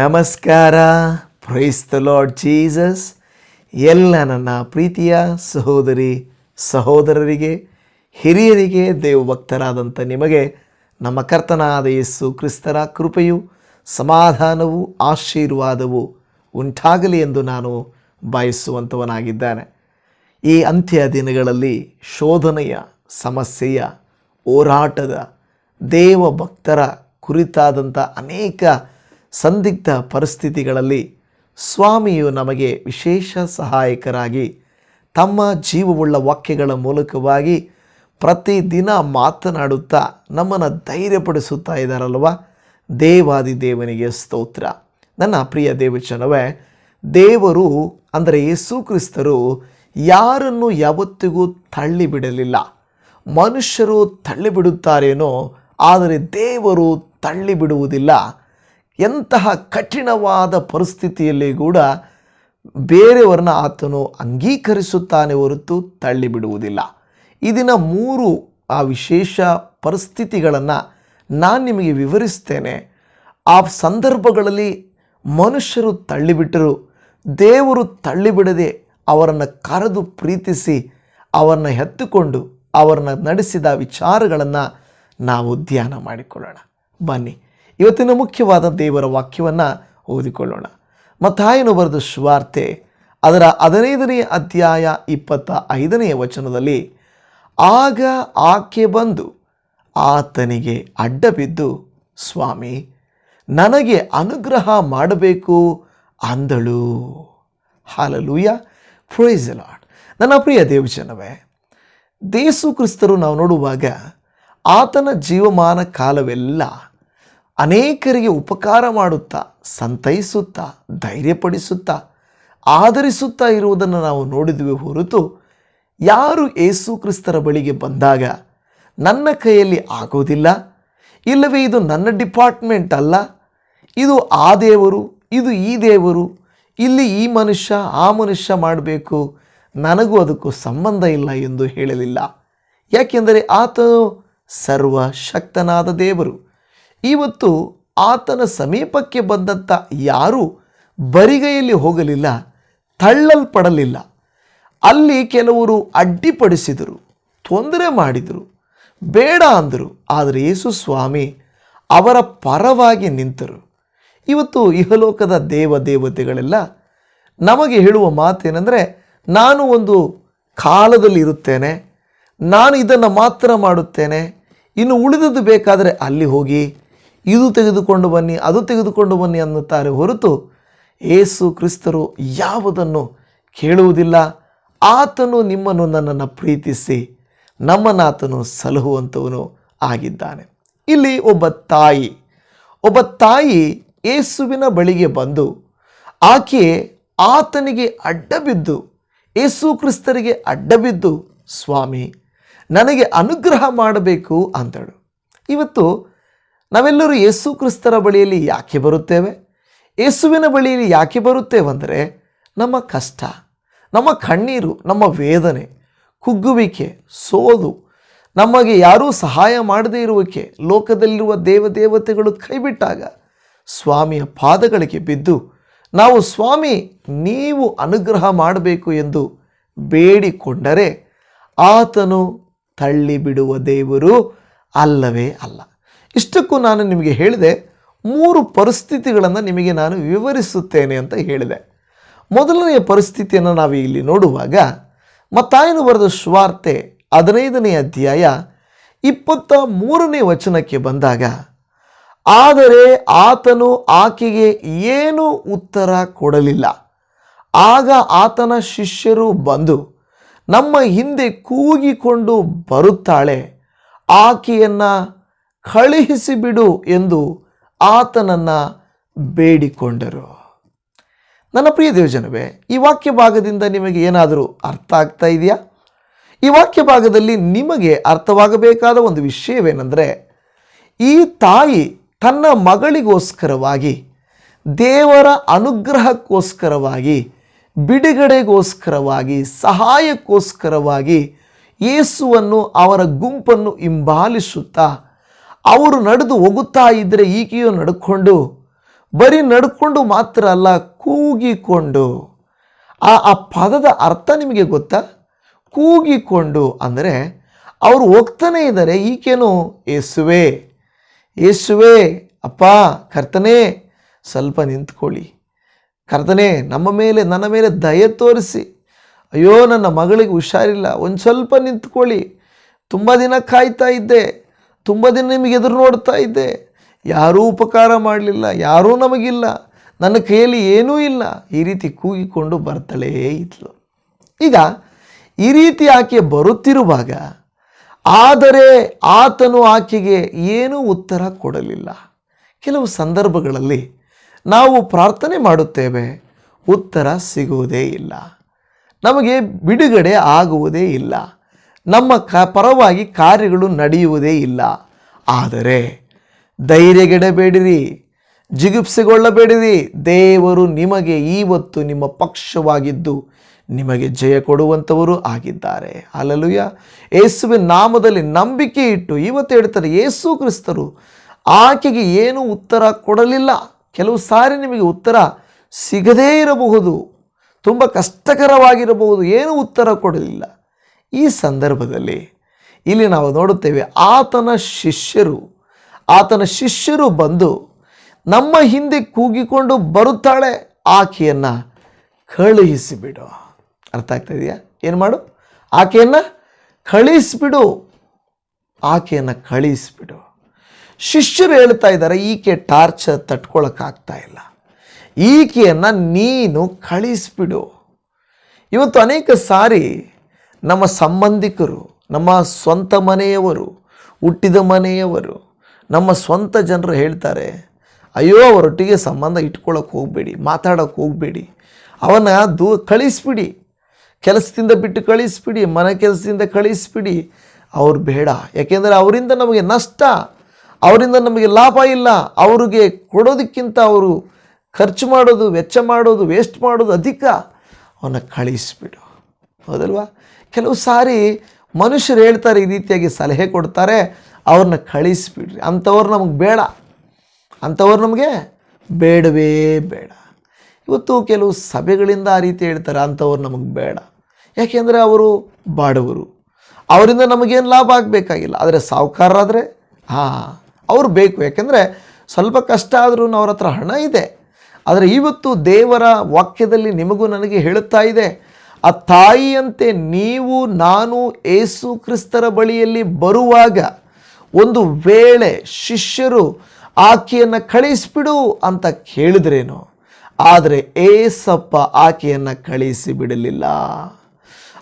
ನಮಸ್ಕಾರ. Price the lord Jesus ಎಲ್ಲ ನನ್ನ ಪ್ರೀತಿಯ ಸಹೋದರಿ, ಸಹೋದರರಿಗೆ, ಹಿರಿಯರಿಗೆ, ದೇವಭಕ್ತರಾದಂಥ ನಿಮಗೆ ನಮ್ಮ ಕರ್ತನಾದ ಯೇಸು ಕ್ರಿಸ್ತರ ಕೃಪೆಯು, ಸಮಾಧಾನವು, ಆಶೀರ್ವಾದವು ಉಂಟಾಗಲಿ ಎಂದು ನಾನು ಬಯಸುವಂಥವನಾಗಿದ್ದಾನೆ. ಈ ಅಂತ್ಯ ದಿನಗಳಲ್ಲಿ ಶೋಧನೆಯ, ಸಮಸ್ಯೆಯ, ಹೋರಾಟದ ದೇವಭಕ್ತರ ಕುರಿತಾದಂಥ ಅನೇಕ ಸಂದಿಗ್ಧ ಪರಿಸ್ಥಿತಿಗಳಲ್ಲಿ ಸ್ವಾಮಿಯು ನಮಗೆ ವಿಶೇಷ ಸಹಾಯಕರಾಗಿ ತಮ್ಮ ಜೀವವುಳ್ಳ ವಾಕ್ಯಗಳ ಮೂಲಕವಾಗಿ ಪ್ರತಿದಿನ ಮಾತನಾಡುತ್ತಾ ನಮ್ಮನ್ನು ಧೈರ್ಯಪಡಿಸುತ್ತಾ ಇದ್ದಾರಲ್ವ? ದೇವಾದಿ ದೇವನಿಗೆ ಸ್ತೋತ್ರ. ನನ್ನ ಪ್ರಿಯ ದೇವಚನವೇ ದೇವರು ಅಂದರೆ ಯೇಸು ಕ್ರಿಸ್ತರು ಯಾರನ್ನು ಯಾವತ್ತಿಗೂ ತಳ್ಳಿಬಿಡಲಿಲ್ಲ. ಮನುಷ್ಯರು ತಳ್ಳಿಬಿಡುತ್ತಾರೇನೋ, ಆದರೆ ದೇವರು ತಳ್ಳಿಬಿಡುವುದಿಲ್ಲ. ಎಂತಹ ಕಠಿಣವಾದ ಪರಿಸ್ಥಿತಿಯಲ್ಲಿ ಕೂಡ ಬೇರೆಯವರನ್ನ ಆತನು ಅಂಗೀಕರಿಸುತ್ತಾನೆ ಹೊರತು ತಳ್ಳಿಬಿಡುವುದಿಲ್ಲ. ಇದಿನ ದಿನ ಮೂರು, ಆ ವಿಶೇಷ ಪರಿಸ್ಥಿತಿಗಳನ್ನು ನಾನು ನಿಮಗೆ ವಿವರಿಸ್ತೇನೆ. ಆ ಸಂದರ್ಭಗಳಲ್ಲಿ ಮನುಷ್ಯರು ತಳ್ಳಿಬಿಟ್ಟರು, ದೇವರು ತಳ್ಳಿಬಿಡದೆ ಅವರನ್ನು ಕರೆದು ಪ್ರೀತಿಸಿ ಅವರನ್ನು ಎತ್ತುಕೊಂಡು ಅವರನ್ನು ನಡೆಸಿದ ವಿಚಾರಗಳನ್ನು ನಾವು ಧ್ಯಾನ ಮಾಡಿಕೊಳ್ಳೋಣ. ಬನ್ನಿ. ಇವತ್ತಿನ ಮುಖ್ಯವಾದ ದೇವರ ವಾಕ್ಯವನ್ನು ಓದಿಕೊಳ್ಳೋಣ. ಮತ್ತಾಯನು ಬರೆದ ಸುವಾರ್ತೆ ಅದರ ಹದಿನೈದನೇ ಅಧ್ಯಾಯ ಇಪ್ಪತ್ತ ಐದನೆಯ ವಚನದಲ್ಲಿ, ಆಗ ಆಕೆ ಬಂದು ಆತನಿಗೆ ಅಡ್ಡ ಬಿದ್ದು ಸ್ವಾಮಿ, ನನಗೆ ಅನುಗ್ರಹ ಮಾಡಬೇಕು ಅಂದಳು. ಹಾಲಲೂಯ. ಪ್ರೈಸ್ ಲಾಡ್ ನನ್ನ ಪ್ರಿಯ ದೇವಜನವೇ, ದೇಸು ಕ್ರಿಸ್ತರು ನಾವು ನೋಡುವಾಗ ಆತನ ಜೀವಮಾನ ಕಾಲವೆಲ್ಲ ಅನೇಕರಿಗೆ ಉಪಕಾರ ಮಾಡುತ್ತಾ, ಸಂತೈಸುತ್ತಾ, ಧೈರ್ಯಪಡಿಸುತ್ತಾ, ಆಧರಿಸುತ್ತಾ ಇರುವುದನ್ನು ನಾವು ನೋಡಿದ್ವಿ ಹೊರತು ಯಾರು ಏಸು ಕ್ರಿಸ್ತರ ಬಳಿಗೆ ಬಂದಾಗ ನನ್ನ ಕೈಯಲ್ಲಿ ಆಗೋದಿಲ್ಲ ಇಲ್ಲವೇ, ಇದು ನನ್ನ ಡಿಪಾರ್ಟ್ಮೆಂಟ್ ಅಲ್ಲ. ಇದು ಆ ದೇವರು, ಇದು ಈ ದೇವರು, ಇಲ್ಲಿ ಈ ಮನುಷ್ಯ, ಆ ಮನುಷ್ಯ ಮಾಡಬೇಕು. ನನಗೂ ಅದಕ್ಕೂ ಸಂಬಂಧ ಇಲ್ಲ ಎಂದು ಹೇಳಲಿಲ್ಲ. ಯಾಕೆಂದರೆ ಆತನು ಸರ್ವಶಕ್ತನಾದ ದೇವರು. ಇವತ್ತು ಆತನ ಸಮೀಪಕ್ಕೆ ಬಂದಂಥ ಯಾರೂ ಬರಿಗೈಯಲ್ಲಿ ಹೋಗಲಿಲ್ಲ, ತಳ್ಳಲ್ಪಡಲಿಲ್ಲ. ಅಲ್ಲಿ ಕೆಲವರು ಅಡ್ಡಿಪಡಿಸಿದರು, ತೊಂದರೆ ಮಾಡಿದರು, ಬೇಡ ಅಂದರು. ಆದರೆ ಯೇಸು ಸ್ವಾಮಿ ಅವರ ಪರವಾಗಿ ನಿಂತರು. ಇವತ್ತು ಇಹಲೋಕದ ದೇವ ದೇವತೆಗಳೆಲ್ಲ ನಮಗೆ ಹೇಳುವ ಮಾತೇನೆಂದರೆ, ನಾನು ಒಂದು ಕಾಲದಲ್ಲಿ ಇರುತ್ತೇನೆ, ನಾನು ಇದನ್ನು ಮಾತ್ರ ಮಾಡುತ್ತೇನೆ, ಇನ್ನು ಉಳಿದದ್ದು ಬೇಕಾದರೆ ಅಲ್ಲಿ ಹೋಗಿ ಇದು ತೆಗೆದುಕೊಂಡು ಬನ್ನಿ, ಅದು ತೆಗೆದುಕೊಂಡು ಬನ್ನಿ ಅನ್ನುತ್ತಾರೆ ಹೊರತು ಏಸು ಕ್ರಿಸ್ತರು ಯಾವುದನ್ನು ಕೇಳುವುದಿಲ್ಲ. ಆತನು ನಿಮ್ಮನ್ನು ನನ್ನನ್ನು ಪ್ರೀತಿಸಿ ನಮ್ಮನಾತನು ಸಲಹುವಂಥವನು ಆಗಿದ್ದಾನೆ. ಇಲ್ಲಿ ಒಬ್ಬ ತಾಯಿ ಒಬ್ಬ ತಾಯಿ ಏಸುವಿನ ಬಳಿಗೆ ಬಂದು ಆಕೆ ಆತನಿಗೆ ಅಡ್ಡ ಬಿದ್ದು ಏಸು ಕ್ರಿಸ್ತರಿಗೆ ಅಡ್ಡ ಬಿದ್ದು ಸ್ವಾಮಿ, ನನಗೆ ಅನುಗ್ರಹ ಮಾಡಬೇಕು ಅಂತಳು ಇವತ್ತು ನಾವೆಲ್ಲರೂ ಯೇಸು ಕ್ರಿಸ್ತರ ಬಳಿಯಲ್ಲಿ ಯಾಕೆ ಬರುತ್ತೇವೆ? ಯೇಸುವಿನ ಬಳಿಯಲ್ಲಿ ಯಾಕೆ ಬರುತ್ತೇವೆಂದರೆ ನಮ್ಮ ಕಷ್ಟ, ನಮ್ಮ ಕಣ್ಣೀರು, ನಮ್ಮ ವೇದನೆ, ಕುಗ್ಗುವಿಕೆ ಸೋಲು ನಮಗೆ ಯಾರೂ ಸಹಾಯ ಮಾಡದೇ ಇರುವಿಕೆ, ಲೋಕದಲ್ಲಿರುವ ದೇವದೇವತೆಗಳು ಕೈಬಿಟ್ಟಾಗ ಸ್ವಾಮಿಯ ಪಾದಗಳಿಗೆ ಬಿದ್ದು, ನಾವು ಸ್ವಾಮಿ, ನೀವು ಅನುಗ್ರಹ ಮಾಡಬೇಕು ಎಂದು ಬೇಡಿಕೊಂಡರೆ ಆತನು ತಳ್ಳಿಬಿಡುವ ದೇವರು ಅಲ್ಲವೇ ಅಲ್ಲ. ಇಷ್ಟಕ್ಕೂ ನಾನು ನಿಮಗೆ ಹೇಳಿದೆ, ಮೂರು ಪರಿಸ್ಥಿತಿಗಳನ್ನು ನಿಮಗೆ ನಾನು ವಿವರಿಸುತ್ತೇನೆ ಅಂತ ಹೇಳಿದೆ. ಮೊದಲನೆಯ ಪರಿಸ್ಥಿತಿಯನ್ನು ನಾವು ಇಲ್ಲಿ ನೋಡುವಾಗ, ಮತ್ತಾಯನು ಬರೆದ ಸ್ವಾರ್ತೆ ಹದಿನೈದನೇ ಅಧ್ಯಾಯ ಇಪ್ಪತ್ತ ಮೂರನೇ ವಚನಕ್ಕೆ ಬಂದಾಗ, ಆದರೆ ಆತನು ಆಕೆಗೆ ಏನು ಉತ್ತರ ಕೊಡಲಿಲ್ಲ. ಆಗ ಆತನ ಶಿಷ್ಯರು ಬಂದು, ನಮ್ಮ ಹಿಂದೆ ಕೂಗಿಕೊಂಡು ಬರುತ್ತಾಳೆ, ಆಕೆಯನ್ನು ಕಳುಹಿಸಿಬಿಡು ಎಂದು ಆತನನ್ನು ಬೇಡಿಕೊಂಡರು. ನನ್ನ ಪ್ರಿಯ ದೇವಜನವೇ, ಈ ವಾಕ್ಯ ಭಾಗದಿಂದ ನಿಮಗೆ ಏನಾದರೂ ಅರ್ಥ ಆಗ್ತಾ ಇದೆಯಾ? ಈ ವಾಕ್ಯ ಭಾಗದಲ್ಲಿ ನಿಮಗೆ ಅರ್ಥವಾಗಬೇಕಾದ ಒಂದು ವಿಷಯವೇನೆಂದರೆ, ಈ ತಾಯಿ ತನ್ನ ಮಗಳಿಗೋಸ್ಕರವಾಗಿ, ದೇವರ ಅನುಗ್ರಹಕ್ಕೋಸ್ಕರವಾಗಿ, ಬಿಡುಗಡೆಗೋಸ್ಕರವಾಗಿ, ಸಹಾಯಕ್ಕೋಸ್ಕರವಾಗಿ, ಯೇಸುವನ್ನು ಅವರ ಗುಂಪನ್ನು ಹಿಂಬಾಲಿಸುತ್ತಾ ಅವರು ನಡೆದು ಹೋಗುತ್ತಾ ಇದ್ದರೆ ಈಕೆಯು ನಡ್ಕೊಂಡು, ಬರೀ ನಡ್ಕೊಂಡು ಮಾತ್ರ ಅಲ್ಲ, ಕೂಗಿಕೊಂಡು. ಆ ಆ ಪದದ ಅರ್ಥ ನಿಮಗೆ ಗೊತ್ತಾ? ಕೂಗಿಕೊಂಡು ಅಂದರೆ ಅವರು ಹೋಗ್ತಾನೆ ಇದ್ದಾರೆ, ಈಕೆನು ಏಸುವೆ ಏಸುವೆ ಅಪ್ಪ, ಕರ್ತನೇ, ಸ್ವಲ್ಪ ನಿಂತ್ಕೊಳ್ಳಿ. ಕರ್ತನೇ, ನಮ್ಮ ಮೇಲೆ, ನನ್ನ ಮೇಲೆ ದಯೆ ತೋರಿಸಿ. ಅಯ್ಯೋ, ನನ್ನ ಮಗಳಿಗೆ ಹುಷಾರಿಲ್ಲ, ಒಂದು ಸ್ವಲ್ಪ ನಿಂತ್ಕೊಳ್ಳಿ. ತುಂಬ ದಿನ ಕಾಯ್ತಾ ಇದ್ದೆ. ತುಂಬ ದಿನ ನಿಮಗೆ ಎದುರು ನೋಡ್ತಾ ಇದ್ದೆ. ಯಾರೂ ಉಪಕಾರ ಮಾಡಲಿಲ್ಲ, ಯಾರೂ ನಮಗಿಲ್ಲ. ನನ್ನ ಕೈಯಲ್ಲಿ ಏನೂ ಇಲ್ಲ. ಈ ರೀತಿ ಕೂಗಿಕೊಂಡು ಬರ್ತಾಳೇ ಇದ್ಲು. ಈಗ ಈ ರೀತಿ ಆಕೆ ಬರುತ್ತಿರುವಾಗ ಆದರೆ ಆತನು ಆಕೆಗೆ ಏನೂ ಉತ್ತರ ಕೊಡಲಿಲ್ಲ. ಕೆಲವು ಸಂದರ್ಭಗಳಲ್ಲಿ ನಾವು ಪ್ರಾರ್ಥನೆ ಮಾಡುತ್ತೇವೆ, ಉತ್ತರ ಸಿಗುವುದೇ ಇಲ್ಲ. ನಮಗೆ ಬಿಡುಗಡೆ ಆಗುವುದೇ ಇಲ್ಲ. ನಮ್ಮ ಕ ಪರವಾಗಿ ಕಾರ್ಯಗಳು ನಡೆಯುವುದೇ ಇಲ್ಲ. ಆದರೆ ಧೈರ್ಯಗೆಡಬೇಡಿರಿ, ಜಿಗುಪ್ಸೆಗೊಳ್ಳಬೇಡಿರಿ. ದೇವರು ನಿಮಗೆ ಇವತ್ತು ನಿಮ್ಮ ಪಕ್ಷವಾಗಿದ್ದು ನಿಮಗೆ ಜಯ ಕೊಡುವಂಥವರು ಆಗಿದ್ದಾರೆ. ಅಲ್ಲಲುಯ್ಯ ಯೇಸುವಿನ ನಾಮದಲ್ಲಿ ನಂಬಿಕೆ ಇಟ್ಟು ಇವತ್ತು ಹೇಳ್ತಾರೆ, ಯೇಸು ಕ್ರಿಸ್ತರು, ಆಕೆಗೆ ಏನೂ ಉತ್ತರ ಕೊಡಲಿಲ್ಲ. ಕೆಲವು ಸಾರಿ ನಿಮಗೆ ಉತ್ತರ ಸಿಗದೇ ಇರಬಹುದು. ತುಂಬ ಕಷ್ಟಕರವಾಗಿರಬಹುದು. ಏನೂ ಉತ್ತರ ಕೊಡಲಿಲ್ಲ. ಈ ಸಂದರ್ಭದಲ್ಲಿ ಇಲ್ಲಿ ನಾವು ನೋಡುತ್ತೇವೆ ಆತನ ಶಿಷ್ಯರು ಆತನ ಶಿಷ್ಯರು ಬಂದು ನಮ್ಮ ಹಿಂದೆ ಕೂಗಿಕೊಂಡು ಬರುತ್ತಾಳೆ, ಆಕೆಯನ್ನು ಕಳುಹಿಸಿಬಿಡು. ಅರ್ಥ ಆಗ್ತಾ ಇದೆಯಾ? ಏನು ಮಾಡು? ಆಕೆಯನ್ನು ಕಳಿಸಿಬಿಡು. ಆಕೆಯನ್ನು ಕಳಿಸಿಬಿಡು. ಶಿಷ್ಯರು ಹೇಳ್ತಾ ಇದ್ದಾರೆ, ಈಕೆ ಟಾರ್ಚರ್ ತಟ್ಕೊಳಕ್ಕಾಗ್ತಾ ಇಲ್ಲ. ಈಕೆಯನ್ನು ನೀನು ಕಳಿಸಿಬಿಡು. ಇವತ್ತು ಅನೇಕ ಸಾರಿ ನಮ್ಮ ಸಂಬಂಧಿಕರು, ನಮ್ಮ ಸ್ವಂತ ಮನೆಯವರು, ಹುಟ್ಟಿದ ಮನೆಯವರು, ನಮ್ಮ ಸ್ವಂತ ಜನರು ಹೇಳ್ತಾರೆ, ಅಯ್ಯೋ, ಅವರೊಟ್ಟಿಗೆ ಸಂಬಂಧ ಇಟ್ಕೊಳ್ಳೋಕೆ ಹೋಗಬೇಡಿ, ಮಾತಾಡೋಕೆ ಹೋಗಬೇಡಿ ಅವನ ದೂ, ಕಳಿಸ್ಬಿಡಿ, ಕೆಲಸದಿಂದ ಬಿಟ್ಟು ಕಳಿಸ್ಬಿಡಿ, ಮನೆ ಕೆಲಸದಿಂದ ಕಳಿಸ್ಬಿಡಿ. ಅವ್ರು ಬೇಡ. ಯಾಕೆಂದರೆ ಅವರಿಂದ ನಮಗೆ ನಷ್ಟ, ಅವರಿಂದ ನಮಗೆ ಲಾಭ ಇಲ್ಲ. ಅವ್ರಿಗೆ ಕೊಡೋದಕ್ಕಿಂತ ಅವರು ಖರ್ಚು ಮಾಡೋದು, ವೆಚ್ಚ ಮಾಡೋದು ವೇಸ್ಟ್ ಮಾಡೋದು ಅಧಿಕ. ಅವನ್ನ ಕಳಿಸ್ಬಿಡು. ಹೌದಲ್ವಾ? ಕೆಲವು ಸಾರಿ ಮನುಷ್ಯರು ಹೇಳ್ತಾರೆ ಈ ರೀತಿಯಾಗಿ ಸಲಹೆ ಕೊಡ್ತಾರೆ, ಅವ್ರನ್ನ ಕಳಿಸ್ಬಿಡ್ರಿ. ಅಂಥವ್ರು ನಮಗೆ ಬೇಡ. ಅಂಥವ್ರು ನಮಗೆ ಬೇಡವೇ ಬೇಡ. ಇವತ್ತು ಕೆಲವು ಸಭೆಗಳಿಂದ ಆ ರೀತಿ ಹೇಳ್ತಾರೆ, ಅಂಥವ್ರು ನಮಗೆ ಬೇಡ. ಯಾಕೆಂದರೆ ಅವರು ಬಾಡವರು. ಅವರಿಂದ ನಮಗೇನು ಲಾಭ ಆಗಬೇಕಾಗಿಲ್ಲ. ಆದರೆ ಸಾಹುಕಾರರಾದರೆ, ಹಾಂ, ಅವ್ರು ಬೇಕು. ಯಾಕೆಂದರೆ ಸ್ವಲ್ಪ ಕಷ್ಟ ಆದರೂ ಅವ್ರ ಹತ್ರ ಹಣ ಇದೆ. ಆದರೆ ಇವತ್ತು ದೇವರ ವಾಕ್ಯದಲ್ಲಿ ನಿಮಗೂ ನನಗೆ ಹೇಳುತ್ತಾ ಇದೆ ಆ ತಾಯಿಯಂತೆ ನೀವು, ನಾನು ಏಸು ಕ್ರಿಸ್ತರ ಬಳಿಯಲ್ಲಿ ಬರುವಾಗ ಒಂದು ವೇಳೆ ಶಿಷ್ಯರು ಆಕೆಯನ್ನು ಕಳಿಸಿಬಿಡು ಅಂತ ಕೇಳಿದ್ರೇನು? ಆದರೆ ಏಸಪ್ಪ ಆಕೆಯನ್ನು ಕಳಿಸಿ ಬಿಡಲಿಲ್ಲ.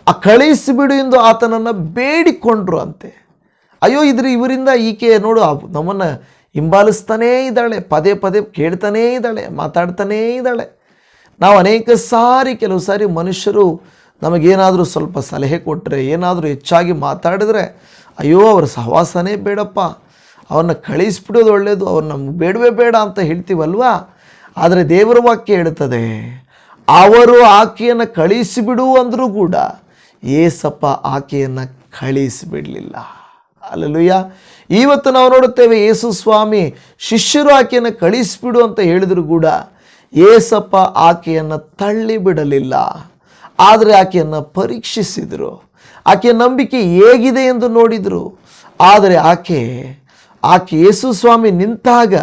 ಆ ಕಳಿಸಿಬಿಡು ಎಂದು ಆತನನ್ನು ಬೇಡಿಕೊಂಡ್ರು ಅಂತೆ. ಅಯ್ಯೋ, ಇದ್ರ, ಇವರಿಂದ ಈಕೆ ನೋಡು ನಮ್ಮನ್ನು ಹಿಂಬಾಲಿಸ್ತಾನೇ ಇದ್ದಾಳೆ, ಪದೇ ಪದೇ ಕೇಳ್ತಾನೇ ಇದ್ದಾಳೆ, ಮಾತಾಡ್ತಾನೇ ಇದ್ದಾಳೆ. ನಾವು ಅನೇಕ ಸಾರಿ ಕೆಲವು ಸಾರಿ ಮನುಷ್ಯರು ನಮಗೇನಾದರೂ ಸ್ವಲ್ಪ ಸಲಹೆ ಕೊಟ್ಟರೆ ಏನಾದರೂ ಹೆಚ್ಚಾಗಿ ಮಾತಾಡಿದ್ರೆ, ಅಯ್ಯೋ ಅವ್ರ ಸಹವಾಸನೇ ಬೇಡಪ್ಪ. ಅವ್ರನ್ನ ಕಳಿಸ್ಬಿಡೋದು ಒಳ್ಳೆಯದು ಅವ್ರು ನಮ್ಗೆ ಬೇಡವೇ ಬೇಡ ಅಂತ ಹೇಳ್ತೀವಲ್ವಾ? ಆದರೆ ದೇವರ ವಾಕ್ಯ ಹೇಳ್ತದೆ, ಅವರು ಆಕೆಯನ್ನು ಕಳಿಸಿಬಿಡು ಅಂದರೂ ಕೂಡ, ಏಸಪ್ಪ ಆಕೆಯನ್ನು ಕಳಿಸಿಬಿಡಲಿಲ್ಲ. ಅಲ್ಲಲುಯ್ಯ. ಇವತ್ತು ನಾವು ನೋಡುತ್ತೇವೆ, ಯೇಸು ಸ್ವಾಮಿ, ಶಿಷ್ಯರು ಆಕೆಯನ್ನು ಕಳಿಸಿಬಿಡು ಅಂತ ಹೇಳಿದ್ರು ಕೂಡ ಏಸಪ್ಪ ಆಕೆಯನ್ನು ತಳ್ಳಿ ಬಿಡಲಿಲ್ಲ ಆದರೆ ಆಕೆಯನ್ನು ಪರೀಕ್ಷಿಸಿದರು. ಆಕೆಯ ನಂಬಿಕೆ ಹೇಗಿದೆ ಎಂದು ನೋಡಿದರು. ಆದರೆ ಆಕೆ ಆಕೆ ಯೇಸು ಸ್ವಾಮಿ ನಿಂತಾಗ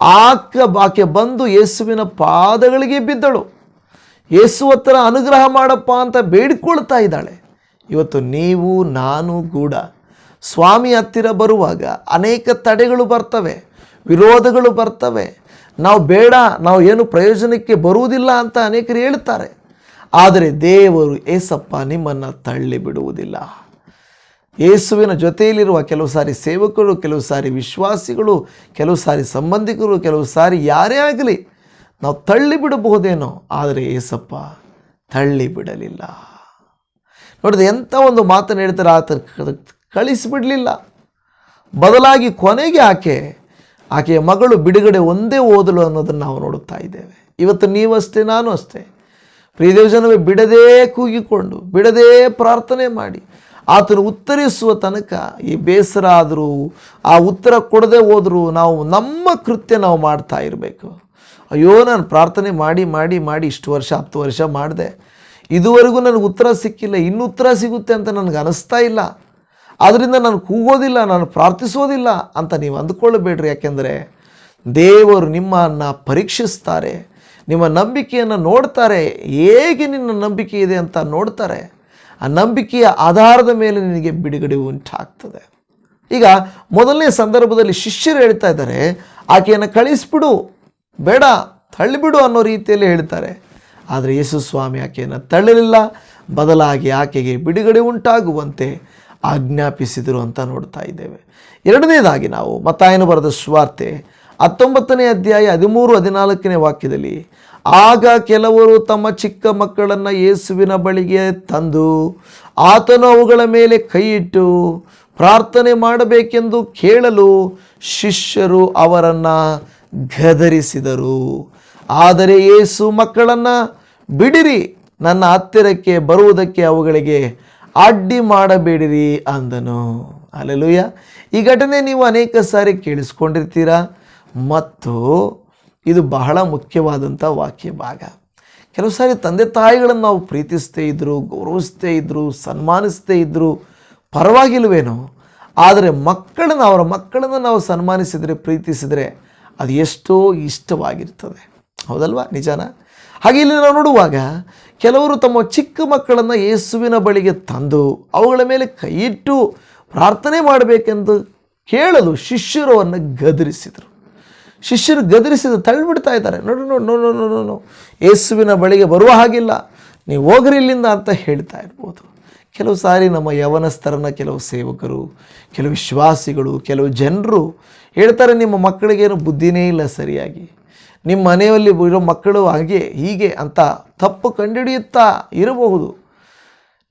ಆಕ ಆಕೆ ಬಂದು ಯೇಸುವಿನ ಪಾದಗಳಿಗೆ ಬಿದ್ದಳು. ಯೇಸು ಹತ್ರ ಅನುಗ್ರಹ ಮಾಡಪ್ಪ ಅಂತ ಬೇಡಿಕೊಳ್ತಾ ಇದ್ದಾಳೆ. ಇವತ್ತು ನೀವು, ನಾನು ಕೂಡ ಸ್ವಾಮಿ ಹತ್ತಿರ ಬರುವಾಗ ಅನೇಕ ತಡೆಗಳು ಬರ್ತವೆ, ವಿರೋಧಗಳು ಬರ್ತವೆ. ನಾವು ಬೇಡ, ನಾವು ಏನು ಪ್ರಯೋಜನಕ್ಕೆ ಬರುವುದಿಲ್ಲ ಅಂತ ಅನೇಕರು ಹೇಳ್ತಾರೆ ಆದರೆ ದೇವರು ಏಸಪ್ಪ ನಿಮ್ಮನ್ನು ತಳ್ಳಿ ಬಿಡುವುದಿಲ್ಲ ಯೇಸುವಿನ ಜೊತೆಯಲ್ಲಿರುವ ಕೆಲವು ಸಾರಿ ಸೇವಕರು, ಕೆಲವು ಸಾರಿ ವಿಶ್ವಾಸಿಗಳು, ಕೆಲವು ಸಾರಿ ಸಂಬಂಧಿಕರು, ಕೆಲವು ಸಾರಿ ಯಾರೇ ಆಗಲಿ ನಾವು ತಳ್ಳಿ ಬಿಡಬಹುದೇನೋ ಆದರೆ ಏಸಪ್ಪ ತಳ್ಳಿ ಬಿಡಲಿಲ್ಲ ನೋಡಿದ್ರೆ ಎಂಥ ಒಂದು ಮಾತನ್ನು ಹೇಳ್ತಾರೆ ಆತ ಕಳಿಸಿಬಿಡಲಿಲ್ಲ. ಬದಲಾಗಿ ಕೊನೆಗೆ ಆಕೆ ಆಕೆಯ ಮಗಳು ಬಿಡುಗಡೆ ಒಂದೇ ಓದಲು ಅನ್ನೋದನ್ನು ನಾವು ನೋಡುತ್ತಾ ಇದ್ದೇವೆ. ಇವತ್ತು ನೀವಷ್ಟೇ ನಾನು ಅಷ್ಟೇ. ಪ್ರಿಯದೇವಜನವೇ ಬಿಡದೇ ಕೂಗಿಕೊಂಡು, ಬಿಡದೇ ಪ್ರಾರ್ಥನೆ ಮಾಡಿ, ಆತನು ಉತ್ತರಿಸುವ ತನಕ ಈ ಬೇಸರ ಆದರೂ, ಆ ಉತ್ತರ ಕೊಡದೆ ಹೋದರೂ ನಾವು ನಮ್ಮ ಕೃತ್ಯ ನಾವು ಮಾಡ್ತಾ ಇರಬೇಕು. ಅಯ್ಯೋ, ನಾನು ಪ್ರಾರ್ಥನೆ ಮಾಡಿ ಮಾಡಿ ಮಾಡಿ ಇಷ್ಟು ವರ್ಷ, ಹತ್ತು ವರ್ಷ ಮಾಡಿದೆ. ಇದುವರೆಗೂ ನನಗೆ ಉತ್ತರ ಸಿಕ್ಕಿಲ್ಲ ಇನ್ನು ಉತ್ತರ ಸಿಗುತ್ತೆ ಅಂತ ನನಗೆ ಅನಿಸ್ತಾ ಇಲ್ಲ. ಆದ್ದರಿಂದ ನಾನು ಕೂಗೋದಿಲ್ಲ, ನಾನು ಪ್ರಾರ್ಥಿಸೋದಿಲ್ಲ ಅಂತ ನೀವು ಅಂದುಕೊಳ್ಳಬೇಡ್ರಿ. ಯಾಕೆಂದರೆ ದೇವರು ನಿಮ್ಮನ್ನು ಪರೀಕ್ಷಿಸ್ತಾರೆ, ನಿಮ್ಮ ನಂಬಿಕೆಯನ್ನು ನೋಡ್ತಾರೆ. ಹೇಗೆ ನಿನ್ನ ನಂಬಿಕೆ ಇದೆ ಅಂತ ನೋಡ್ತಾರೆ. ಆ ನಂಬಿಕೆಯ ಆಧಾರದ ಮೇಲೆ ನಿನಗೆ ಬಿಡುಗಡೆ ಉಂಟಾಗ್ತದೆ. ಈಗ ಮೊದಲನೇ ಸಂದರ್ಭದಲ್ಲಿ ಶಿಷ್ಯರು ಹೇಳ್ತಾ ಇದ್ದಾರೆ, ಆಕೆಯನ್ನು ಕಳಿಸ್ಬಿಡು, ಬೇಡ, ತಳ್ಳಿಬಿಡು ಅನ್ನೋ ರೀತಿಯಲ್ಲಿ ಹೇಳ್ತಾರೆ. ಆದರೆ ಯೇಸು ಸ್ವಾಮಿ ಆಕೆಯನ್ನು ತಳ್ಳಲಿಲ್ಲ, ಬದಲಾಗಿ ಆಕೆಗೆ ಬಿಡುಗಡೆ ಉಂಟಾಗುವಂತೆ ಆಜ್ಞಾಪಿಸಿದರು ಅಂತ ನೋಡ್ತಾ ಇದ್ದೇವೆ. ಎರಡನೇದಾಗಿ ನಾವು ಮತ್ತಾಯನು ಬರೆದ ಸ್ವಾರ್ತೆ ಹತ್ತೊಂಬತ್ತನೇ ಅಧ್ಯಾಯ ಹದಿಮೂರು ಹದಿನಾಲ್ಕನೇ ವಾಕ್ಯದಲ್ಲಿ, ಆಗ ಕೆಲವರು ತಮ್ಮ ಚಿಕ್ಕ ಮಕ್ಕಳನ್ನು ಯೇಸುವಿನ ಬಳಿಗೆ ತಂದು ಆತನು ಅವುಗಳ ಮೇಲೆ ಕೈಯಿಟ್ಟು ಪ್ರಾರ್ಥನೆ ಮಾಡಬೇಕೆಂದು ಕೇಳಲು ಶಿಷ್ಯರು ಅವರನ್ನು ಗದರಿಸಿದರು. ಆದರೆ ಯೇಸು ಮಕ್ಕಳನ್ನು, ಬಿಡಿರಿ, ನನ್ನ ಹತ್ತಿರಕ್ಕೆ ಬರುವುದಕ್ಕೆ ಅವುಗಳಿಗೆ ಅಡ್ಡಿ ಮಾಡಬೇಡಿರಿ ಅಂದನು. ಅಲ್ಲೆಲುಯ್ಯ ಈ ಘಟನೆ ನೀವು ಅನೇಕ ಸಾರಿ ಕೇಳಿಸ್ಕೊಂಡಿರ್ತೀರಾ? ಮತ್ತು ಇದು ಬಹಳ ಮುಖ್ಯವಾದಂಥ ವಾಕ್ಯ ಭಾಗ. ಕೆಲವು ಸಾರಿ ತಂದೆ ತಾಯಿಗಳನ್ನು ನಾವು ಪ್ರೀತಿಸ್ತೇ ಇದ್ದರು ಗೌರವಿಸ್ತೇ ಇದ್ದರು ಸನ್ಮಾನಿಸ್ತೇ ಇದ್ದರು ಪರವಾಗಿಲ್ವೇನೋ ಆದರೆ ಮಕ್ಕಳನ್ನು, ಅವರ ಮಕ್ಕಳನ್ನು ನಾವು ಸನ್ಮಾನಿಸಿದರೆ, ಪ್ರೀತಿಸಿದರೆ ಅದು ಎಷ್ಟೋ ಇಷ್ಟವಾಗಿರ್ತದೆ. ಹೌದಲ್ವಾ? ನಿಜಾನ? ಹಾಗೆ ಇಲ್ಲಿ ನಾವು ನೋಡುವಾಗ ಕೆಲವರು ತಮ್ಮ ಚಿಕ್ಕ ಮಕ್ಕಳನ್ನು ಯೇಸುವಿನ ಬಳಿಗೆ ತಂದು ಅವುಗಳ ಮೇಲೆ ಕೈಯಿಟ್ಟು ಪ್ರಾರ್ಥನೆ ಮಾಡಬೇಕೆಂದು ಕೇಳಲು ಶಿಷ್ಯರು ಅವನ್ನು ಗದರಿಸಿದರು. ಶಿಷ್ಯರು ಗದರಿಸಿದ ತಳ್ಳಿಬಿಡ್ತಾ ಇದ್ದಾರೆ. ನೋಡು ನೋಡು ನೋ ನೋ ನೋ ಯೇಸುವಿನ ಬಳಿಗೆ ಬರುವ ಹಾಗಿಲ್ಲ. ನೀವು ಹೋಗ್ರಿ ಇಲ್ಲಿಂದ ಅಂತ ಹೇಳ್ತಾ ಇರ್ಬೋದು. ಕೆಲವು ಸಾರಿ ನಮ್ಮ ಯವನಸ್ಥರನ್ನ ಕೆಲವು ಸೇವಕರು, ಕೆಲವು ವಿಶ್ವಾಸಿಗಳು, ಕೆಲವು ಜನರು ಹೇಳ್ತಾರೆ, ನಿಮ್ಮ ಮಕ್ಕಳಿಗೇನು ಬುದ್ಧಿನೇ ಇಲ್ಲ ಸರಿಯಾಗಿ. ನಿಮ್ಮ ಮನೆಯಲ್ಲಿ ಇರೋ ಮಕ್ಕಳು ಹಾಗೆ ಹೀಗೆ ಅಂತ ತಪ್ಪು ಕಂಡುಹಿಡಿಯುತ್ತಾ ಇರಬಹುದು.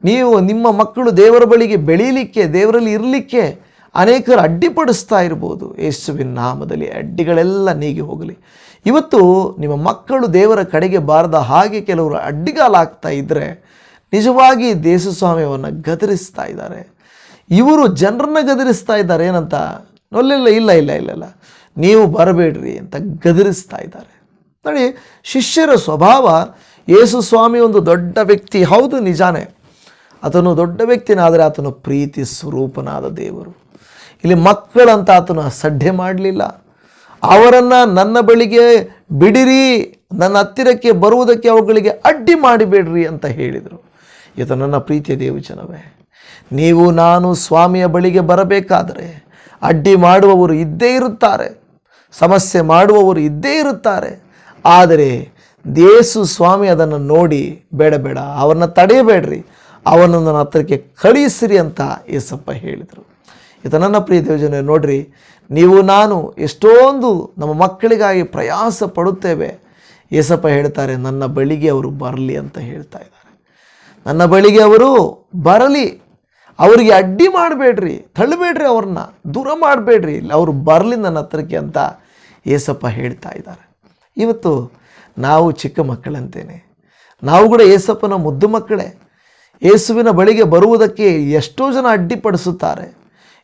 ನೀವು ನಿಮ್ಮ ಮಕ್ಕಳು ದೇವರ ಬಳಿಗೆ ಬೆಳೀಲಿಕ್ಕೆ, ದೇವರಲ್ಲಿ ಇರಲಿಕ್ಕೆ ಅನೇಕರು ಅಡ್ಡಿಪಡಿಸ್ತಾ ಇರ್ಬೋದು ಯೇಸುವಿನ ನಾಮದಲ್ಲಿ ಅಡ್ಡಿಗಳೆಲ್ಲ ನೀಗಿ ಹೋಗಲಿ. ಇವತ್ತು ನಿಮ್ಮ ಮಕ್ಕಳು ದೇವರ ಕಡೆಗೆ ಬಾರದ ಹಾಗೆ ಕೆಲವರು ಅಡ್ಡಿಗಾಲಾಗ್ತಾ ಇದ್ದರೆ ನಿಜವಾಗಿ ದೇಶಸ್ವಾಮಿಯನ್ನು ಗದರಿಸ್ತಾ ಇದ್ದಾರೆ. ಇವರು ಜನರನ್ನ ಗದರಿಸ್ತಾ ಇದ್ದಾರೆ ಏನಂತ? ನೊಲ್ಲಿಲ್ಲ ಇಲ್ಲ ಇಲ್ಲ ಇಲ್ಲ ಇಲ್ಲ. ನೀವು ಬರಬೇಡ್ರಿ ಅಂತ ಗದರಿಸ್ತಾ ಇದ್ದಾರೆ. ನೋಡಿ, ಶಿಷ್ಯರ ಸ್ವಭಾವ, ಯೇಸು ಸ್ವಾಮಿ ಒಂದು ದೊಡ್ಡ ವ್ಯಕ್ತಿ. ಹೌದು, ನಿಜಾನೇ. ಆತನು ದೊಡ್ಡ ವ್ಯಕ್ತಿನಾದರೆ ಆತನು ಪ್ರೀತಿ ಸ್ವರೂಪನಾದ ದೇವರು. ಇಲ್ಲಿ ಮಕ್ಕಳಂತ ಆತನು ಸಡ್ಡೆ ಮಾಡಲಿಲ್ಲ. ಅವರನ್ನು ನನ್ನ ಬಳಿಗೆ ಬಿಡಿರಿ, ನನ್ನ ಹತ್ತಿರಕ್ಕೆ ಬರುವುದಕ್ಕೆ ಅವುಗಳಿಗೆ ಅಡ್ಡಿ ಮಾಡಿಬೇಡ್ರಿ ಅಂತ ಹೇಳಿದರು. ಇದು ನನ್ನ ಪ್ರೀತಿಯ ದೇವಜನವೇ ನೀವು, ನಾನು ಸ್ವಾಮಿಯ ಬಳಿಗೆ ಬರಬೇಕಾದರೆ ಅಡ್ಡಿ ಮಾಡುವವರು ಇದ್ದೇ ಇರುತ್ತಾರೆ. ಸಮಸ್ಯೆ ಮಾಡುವವರು ಇದ್ದೇ ಇರುತ್ತಾರೆ. ಆದರೆ ದೇಸು ಸ್ವಾಮಿ ಅದನ್ನು ನೋಡಿ, ಬೇಡ ಬೇಡ ಅವನ್ನ ತಡೆಯಬೇಡ್ರಿ, ಅವನನ್ನು ನನ್ನ ಹತ್ರಕ್ಕೆ ಕಳಿಸಿರಿ ಅಂತ ಏಸಪ್ಪ ಹೇಳಿದರು. ಇದು ನನ್ನ ಪ್ರಿಯ ದೇವಜನ ನೋಡ್ರಿ, ನೀವು, ನಾನು ಎಷ್ಟೊಂದು ನಮ್ಮ ಮಕ್ಕಳಿಗಾಗಿ ಪ್ರಯಾಸ ಪಡುತ್ತೇವೆ. ಏಸಪ್ಪ ಹೇಳ್ತಾರೆ, ನನ್ನ ಬಳಿಗೆ ಅವರು ಬರಲಿ ಅಂತ ಹೇಳ್ತಾ ಇದ್ದಾರೆ. ನನ್ನ ಬಳಿಗೆ ಅವರು ಬರಲಿ ಅವರಿಗೆ ಅಡ್ಡಿ ಮಾಡಬೇಡ್ರಿ ತಳ್ಳಬೇಡ್ರಿ ಅವ್ರನ್ನ, ದೂರ ಮಾಡಬೇಡ್ರಿ. ಅವರು ಬರಲಿ ನನ್ನ ಹತ್ರಕ್ಕೆ ಅಂತ ಏಸಪ್ಪ ಹೇಳ್ತಾ ಇದ್ದಾರೆ. ಇವತ್ತು ನಾವು ಚಿಕ್ಕ ಮಕ್ಕಳಂತೇನೆ. ನಾವು ಕೂಡ ಏಸಪ್ಪನ ಮುದ್ದು ಮಕ್ಕಳೇ. ಯೇಸುವಿನ ಬಳಿಗೆ ಬರುವುದಕ್ಕೆ ಎಷ್ಟೋ ಜನ ಅಡ್ಡಿಪಡಿಸುತ್ತಾರೆ.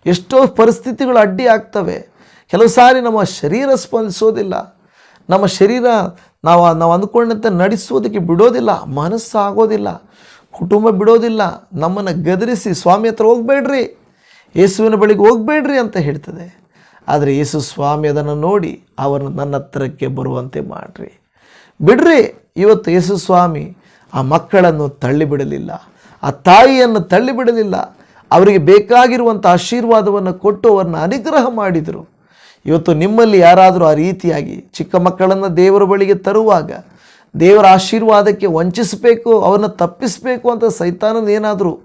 ಎಷ್ಟೋ ಪರಿಸ್ಥಿತಿಗಳು ಅಡ್ಡಿ ಆಗ್ತವೆ. ಕೆಲವು ಸಾರಿ ನಮ್ಮ ಶರೀರ ಸ್ಪಂದಿಸೋದಿಲ್ಲ. ನಮ್ಮ ಶರೀರ ನಾವು ನಾವು ಅಂದ್ಕೊಂಡಂತೆ ನಡೆಸೋದಕ್ಕೆ ಬಿಡೋದಿಲ್ಲ ಮನಸ್ಸು ಆಗೋದಿಲ್ಲ ಕುಟುಂಬ ಬಿಡೋದಿಲ್ಲ, ನಮ್ಮನ್ನು ಗದರಿಸಿ ಸ್ವಾಮಿ ಹತ್ರ ಹೋಗ್ಬೇಡ್ರಿ, ಯೇಸುವಿನ ಬಳಿಗೆ ಹೋಗ್ಬೇಡ್ರಿ ಅಂತ ಹೇಳ್ತದೆ. ಆದರೆ ಯೇಸು ಸ್ವಾಮಿ ಅದನ್ನು ನೋಡಿ ಅವನು ನನ್ನ ಹತ್ರಕ್ಕೆ ಬರುವಂತೆ ಮಾಡ್ರಿ. ಬಿಡ್ರಿ, ಇವತ್ತು ಯೇಸು ಸ್ವಾಮಿ ಆ ಮಕ್ಕಳನ್ನು ತಳ್ಳಿಬಿಡಲಿಲ್ಲ, ಆ ತಾಯಿಯನ್ನು ತಳ್ಳಿಬಿಡಲಿಲ್ಲ, ಅವರಿಗೆ ಬೇಕಾಗಿರುವಂಥ ಆಶೀರ್ವಾದವನ್ನು ಕೊಟ್ಟು ಅವರನ್ನು ಅನುಗ್ರಹ ಮಾಡಿದರು. ಇವತ್ತು ನಿಮ್ಮಲ್ಲಿ ಯಾರಾದರೂ ಆ ರೀತಿಯಾಗಿ ಚಿಕ್ಕ ಮಕ್ಕಳನ್ನು ದೇವರ ಬಳಿಗೆ ತರುವಾಗ ದೇವರ ಆಶೀರ್ವಾದಕ್ಕೆ ವಂಚಿಸಬೇಕು ಅವನ್ನ ತಪ್ಪಿಸಬೇಕು ಅಂತ ಸೈತಾನನೇನಾದರೂ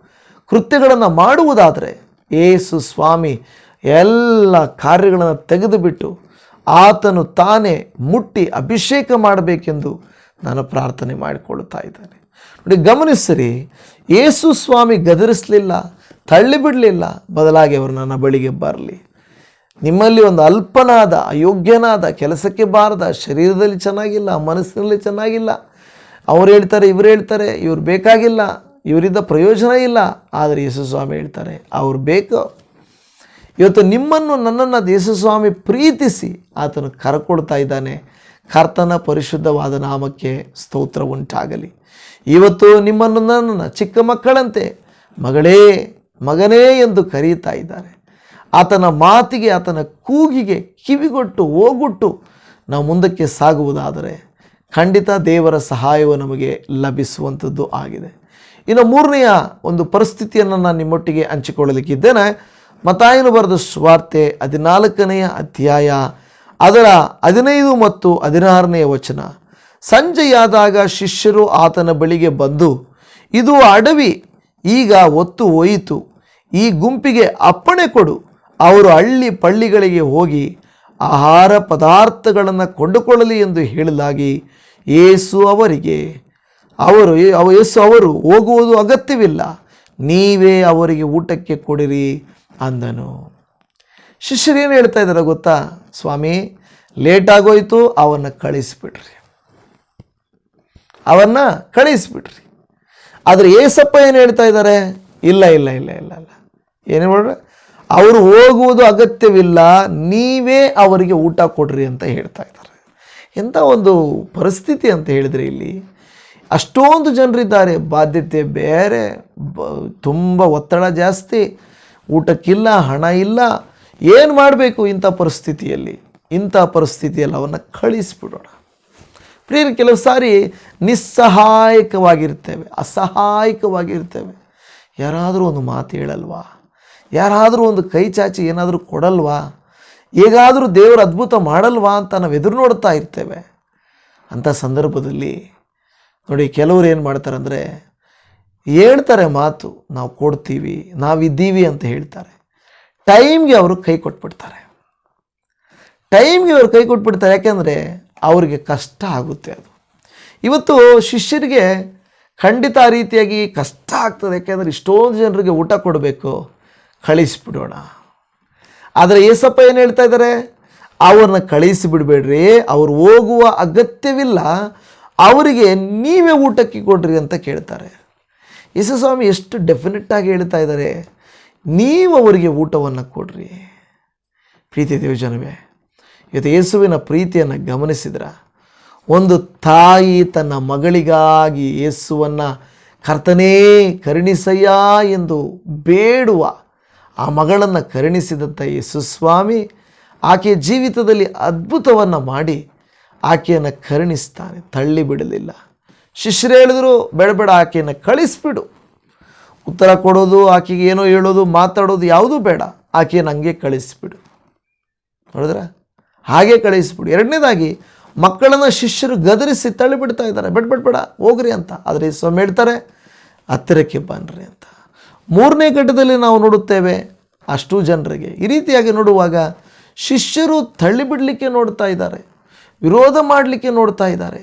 ಕೃತ್ಯಗಳನ್ನು ಮಾಡುವುದಾದರೆ ಏಸು ಸ್ವಾಮಿ ಎಲ್ಲ ಕಾರ್ಯಗಳನ್ನು ತೆಗೆದುಬಿಟ್ಟು ಆತನು ತಾನೇ ಮುಟ್ಟಿ ಅಭಿಷೇಕ ಮಾಡಬೇಕೆಂದು ನಾನು ಪ್ರಾರ್ಥನೆ ಮಾಡಿಕೊಳ್ಳುತ್ತಾ ಇದ್ದೇನೆ. ನೋಡಿ, ಗಮನಿಸಿರಿ, ಏಸು ಸ್ವಾಮಿ ಗದರಿಸಲಿಲ್ಲ, ತಳ್ಳಿಬಿಡಲಿಲ್ಲ, ಬದಲಾಗಿ ಅವರು ನನ್ನ ಬಳಿಗೆ ಬರಲಿ. ನಿಮ್ಮಲ್ಲಿ ಒಂದು ಅಲ್ಪನಾದ, ಅಯೋಗ್ಯನಾದ, ಕೆಲಸಕ್ಕೆ ಬಾರದ, ಶರೀರದಲ್ಲಿ ಚೆನ್ನಾಗಿಲ್ಲ, ಮನಸ್ಸಿನಲ್ಲಿ ಚೆನ್ನಾಗಿಲ್ಲ. ಅವ್ರು ಹೇಳ್ತಾರೆ, ಇವ್ರು ಹೇಳ್ತಾರೆ, ಇವ್ರು ಬೇಕಾಗಿಲ್ಲ, ಇವರಿಂದ ಪ್ರಯೋಜನ ಇಲ್ಲ. ಆದರೆ ಯೇಸುಸ್ವಾಮಿ ಹೇಳ್ತಾರೆ, ಅವ್ರು ಬೇಕು. ಇವತ್ತು ನಿಮ್ಮನ್ನು, ನನ್ನನ್ನು ಯೇಸುಸ್ವಾಮಿ ಪ್ರೀತಿಸಿ ಆತನು ಕರಕೊಡ್ತಾ ಇದ್ದಾನೆ. ಕರ್ತನ ಪರಿಶುದ್ಧವಾದ ನಾಮಕ್ಕೆ ಸ್ತೋತ್ರ ಉಂಟಾಗಲಿ. ಇವತ್ತು ನಿಮ್ಮನ್ನು ನನ್ನನ್ನು ಚಿಕ್ಕ ಮಕ್ಕಳಂತೆ, ಮಗಳೇ, ಮಗನೇ ಎಂದು ಕರೀತಾ ಇದ್ದಾರೆ. ಆತನ ಮಾತಿಗೆ, ಆತನ ಕೂಗಿಗೆ ಕಿವಿಗೊಟ್ಟು, ಹೋಗುಟ್ಟು ನಾವು ಮುಂದಕ್ಕೆ ಸಾಗುವುದಾದರೆ ಖಂಡಿತ ದೇವರ ಸಹಾಯವು ನಮಗೆ ಲಭಿಸುವಂಥದ್ದು ಆಗಿದೆ. ಇನ್ನು ಮೂರನೆಯ ಒಂದು ಪರಿಸ್ಥಿತಿಯನ್ನು ನಾನು ನಿಮ್ಮೊಟ್ಟಿಗೆ ಹಂಚಿಕೊಳ್ಳಲಿಕ್ಕಿದ್ದೇನೆ. ಮತಾಯನು ಬರೆದ ಸ್ವಾರ್ತೆ ಹದಿನಾಲ್ಕನೆಯ ಅಧ್ಯಾಯ ಅದರ ಹದಿನೈದು ಮತ್ತು ಹದಿನಾರನೆಯ ವಚನ. ಸಂಜೆಯಾದಾಗ ಶಿಷ್ಯರು ಆತನ ಬಳಿಗೆ ಬಂದು, ಇದು ಅಡವಿ, ಈಗ ಒತ್ತು ಹೋಯಿತು. ಈ ಗುಂಪಿಗೆ ಅಪ್ಪಣೆ ಕೊಡು. ಅವರು ಹಳ್ಳಿ ಪಳ್ಳಿಗಳಿಗೆ ಹೋಗಿ ಆಹಾರ ಪದಾರ್ಥಗಳನ್ನು ಕೊಂಡುಕೊಳ್ಳಲಿ ಎಂದು ಹೇಳಲಾಗಿ ಏಸು ಅವರಿಗೆ, ಅವರು ಅವ- ಯೇಸು ಅವರು ಹೋಗುವುದು ಅಗತ್ಯವಿಲ್ಲ, ನೀವೇ ಅವರಿಗೆ ಊಟಕ್ಕೆ ಕೊಡಿರಿ ಅಂದನು. ಶಿಷ್ಯರೇನು ಹೇಳ್ತಾ ಇದ್ದಾರೆ ಗೊತ್ತಾ? ಸ್ವಾಮಿ, ಲೇಟ್ ಆಗೋಯ್ತು ಕಳಿಸಿಬಿಡ್ರಿ. ಅವನ್ನು ಕಳಿಸಿಬಿಡ್ರಿ. ಆದರೆ ಏಸಪ್ಪ ಏನು ಹೇಳ್ತಾ ಇದ್ದಾರೆ? ಇಲ್ಲ ಇಲ್ಲ ಇಲ್ಲ ಇಲ್ಲ ಇಲ್ಲ. ಏನು ಹೇಳ್ರೆ ಅವರು ಹೋಗುವುದು ಅಗತ್ಯವಿಲ್ಲ, ನೀವೇ ಅವರಿಗೆ ಊಟ ಕೊಡ್ರಿ ಅಂತ ಹೇಳ್ತಾ ಇದ್ದಾರೆ. ಎಂಥ ಒಂದು ಪರಿಸ್ಥಿತಿ ಅಂತ ಹೇಳಿದರೆ ಇಲ್ಲಿ ಅಷ್ಟೊಂದು ಜನರಿದ್ದಾರೆ. ಬಾಧ್ಯತೆ ಬೇರೆ, ಬ, ತುಂಬ ಒತ್ತಡ ಜಾಸ್ತಿ, ಊಟಕ್ಕಿಲ್ಲ, ಹಣ ಇಲ್ಲ. ಏನು ಮಾಡಬೇಕು ಇಂಥ ಪರಿಸ್ಥಿತಿಯಲ್ಲಿ? ಇಂಥ ಪರಿಸ್ಥಿತಿಯಲ್ಲಿ ಅವನ್ನು ಕಳಿಸ್ಬಿಡೋಣ. ಪ್ರಿಯರು, ಕೆಲವು ಸಾರಿ ನಿಸ್ಸಹಾಯಕವಾಗಿರ್ತೇವೆ, ಅಸಹಾಯಕವಾಗಿರ್ತೇವೆ. ಯಾರಾದರೂ ಒಂದು ಮಾತು ಹೇಳಲ್ವಾ? ಯಾರಾದರೂ ಒಂದು ಕೈ ಚಾಚಿ ಏನಾದರೂ ಕೊಡಲ್ವಾ? ಹೇಗಾದರೂ ದೇವರು ಅದ್ಭುತ ಮಾಡಲ್ವಾ ಅಂತ ನಾವು ಎದುರು ನೋಡ್ತಾ ಇರ್ತೇವೆ. ಅಂಥ ಸಂದರ್ಭದಲ್ಲಿ ನೋಡಿ ಕೆಲವರು ಏನು ಮಾಡ್ತಾರೆ ಅಂದರೆ ಹೇಳ್ತಾರೆ ಮಾತು, ನಾವು ಕೊಡ್ತೀವಿ, ನಾವಿದ್ದೀವಿ ಅಂತ ಹೇಳ್ತಾರೆ. ಟೈಮ್ಗೆ ಅವರು ಕೈ ಕೊಟ್ಬಿಡ್ತಾರೆ. ಟೈಮ್ಗೆ ಅವರು ಕೈ ಕೊಟ್ಬಿಡ್ತಾರೆ ಯಾಕೆಂದರೆ ಅವರಿಗೆ ಕಷ್ಟ ಆಗುತ್ತೆ ಅದು. ಇವತ್ತು ಶಿಷ್ಯರಿಗೆ ಖಂಡಿತ ರೀತಿಯಾಗಿ ಕಷ್ಟ ಆಗ್ತದೆ. ಯಾಕೆಂದರೆ ಇಷ್ಟೊಂದು ಜನರಿಗೆ ಊಟ ಕೊಡಬೇಕು ಕಳಿಸ್ಬಿಡೋಣ. ಆದರೆ ಏಸಪ್ಪ ಏನು ಹೇಳ್ತಾ ಇದ್ದಾರೆ? ಅವ್ರನ್ನ ಕಳಿಸಿಬಿಡಬೇಡ್ರಿ, ಅವ್ರು ಹೋಗುವ ಅಗತ್ಯವಿಲ್ಲ, ಅವರಿಗೆ ನೀವೇ ಊಟಕ್ಕೆ ಕೊಡ್ರಿ ಅಂತ ಕೇಳ್ತಾರೆ. ಯೇಸುಸ್ವಾಮಿ ಎಷ್ಟು ಡೆಫಿನೆಟ್ಟಾಗಿ ಹೇಳ್ತಾ ಇದ್ದಾರೆ, ನೀವು ಅವರಿಗೆ ಊಟವನ್ನು ಕೊಡ್ರಿ. ಪ್ರೀತಿ ದೇವಜನವೇ ಇವತ್ತು ಯೇಸುವಿನ ಪ್ರೀತಿಯನ್ನು ಗಮನಿಸಿದ್ರ? ಒಂದು ತಾಯಿ ತನ್ನ ಮಗಳಿಗಾಗಿ ಯೇಸುವನ್ನು, ಕರ್ತನೇ, ಕರುಣಿಸಯ್ಯ ಎಂದು ಬೇಡುವ ಆ ಮಗಳನ್ನು ಕರುಣಿಸಿದಂಥ ಯೇಸು ಸ್ವಾಮಿ ಆಕೆಯ ಜೀವಿತದಲ್ಲಿ ಅದ್ಭುತವನ್ನು ಮಾಡಿ ಆಕೆಯನ್ನು ಕರುಣಿಸ್ತಾನೆ, ತಳ್ಳಿ ಬಿಡಲಿಲ್ಲ. ಶಿಷ್ಯರು ಹೇಳಿದ್ರು, ಬೇಡ ಬೇಡ, ಆಕೆಯನ್ನು ಕಳಿಸ್ಬಿಡು. ಉತ್ತರ ಕೊಡೋದು, ಆಕೆಗೆ ಏನೋ ಹೇಳೋದು, ಮಾತಾಡೋದು ಯಾವುದೂ ಬೇಡ. ಆಕೆಯನ್ನು ಹಂಗೆ ಕಳಿಸ್ಬಿಡು. ನೋಡಿದ್ರ? ಹಾಗೆ ಕಳಿಸ್ಬಿಡು. ಎರಡನೇದಾಗಿ, ಮಕ್ಕಳನ್ನು ಶಿಷ್ಯರು ಗದರಿಸಿ ತಳ್ಳಿಬಿಡ್ತಾ ಇದ್ದಾರೆ. ಬೇಡ ಬೇಡ ಬೇಡ, ಹೋಗ್ರಿ ಅಂತ. ಆದರೆ ಈ ಸ್ವಾಮಿ ಹೇಳ್ತಾರೆ, ಹತ್ತಿರಕ್ಕೆ ಬನ್ನಿರಿ ಅಂತ. ಮೂರನೇ ಘಟ್ಟದಲ್ಲಿ ನಾವು ನೋಡುತ್ತೇವೆ ಅಷ್ಟು ಜನರಿಗೆ. ಈ ರೀತಿಯಾಗಿ ನೋಡುವಾಗ ಶಿಷ್ಯರು ತಳ್ಳಿಬಿಡಲಿಕ್ಕೆ ನೋಡ್ತಾ ಇದ್ದಾರೆ, ವಿರೋಧ ಮಾಡಲಿಕ್ಕೆ ನೋಡ್ತಾ ಇದ್ದಾರೆ.